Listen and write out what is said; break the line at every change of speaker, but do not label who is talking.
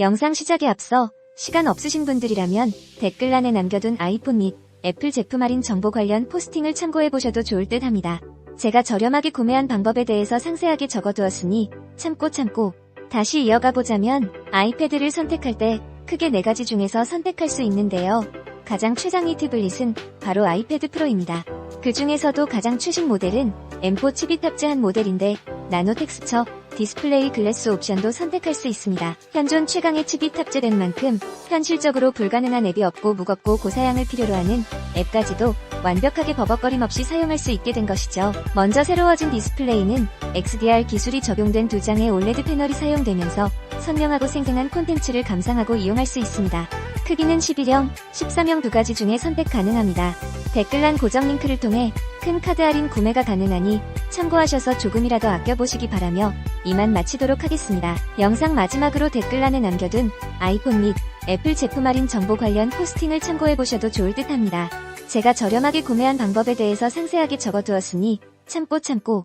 영상 시작에 앞서 시간 없으신 분들이라면 댓글란에 남겨둔 아이폰 및 애플 제품 할인 정보 관련 포스팅을 참고해보셔도 좋을 듯 합니다. 제가 저렴하게 구매한 방법에 대해서 상세하게 적어두었으니 참고 참고 다시 이어가 보자면 아이패드를 선택할 때 크게 네 가지 중에서 선택할 수 있는데요. 가장 최상위 태블릿은 바로 아이패드 프로입니다. 그 중에서도 가장 최신 모델은 M4 칩이 탑재한 모델인데 나노 텍스처, 디스플레이 글래스 옵션도 선택할 수 있습니다. 현존 최강의 칩이 탑재된 만큼 현실적으로 불가능한 앱이 없고 무겁고 고사양을 필요로 하는 앱까지도 완벽하게 버벅거림 없이 사용할 수 있게 된 것이죠. 먼저 새로워진 디스플레이는 XDR 기술이 적용된 두 장의 OLED 패널이 사용되면서 선명하고 생생한 콘텐츠를 감상하고 이용할 수 있습니다. 크기는 11형, 13형 두 가지 중에 선택 가능합니다. 댓글란 고정 링크를 통해 큰 카드 할인 구매가 가능하니 참고하셔서 조금이라도 아껴보시기 바라며 이만 마치도록 하겠습니다. 영상 마지막으로 댓글란에 남겨둔 아이폰 및 애플 제품 할인 정보 관련 포스팅을 참고해보셔도 좋을 듯 합니다. 제가 저렴하게 구매한 방법에 대해서 상세하게 적어두었으니 참고 참고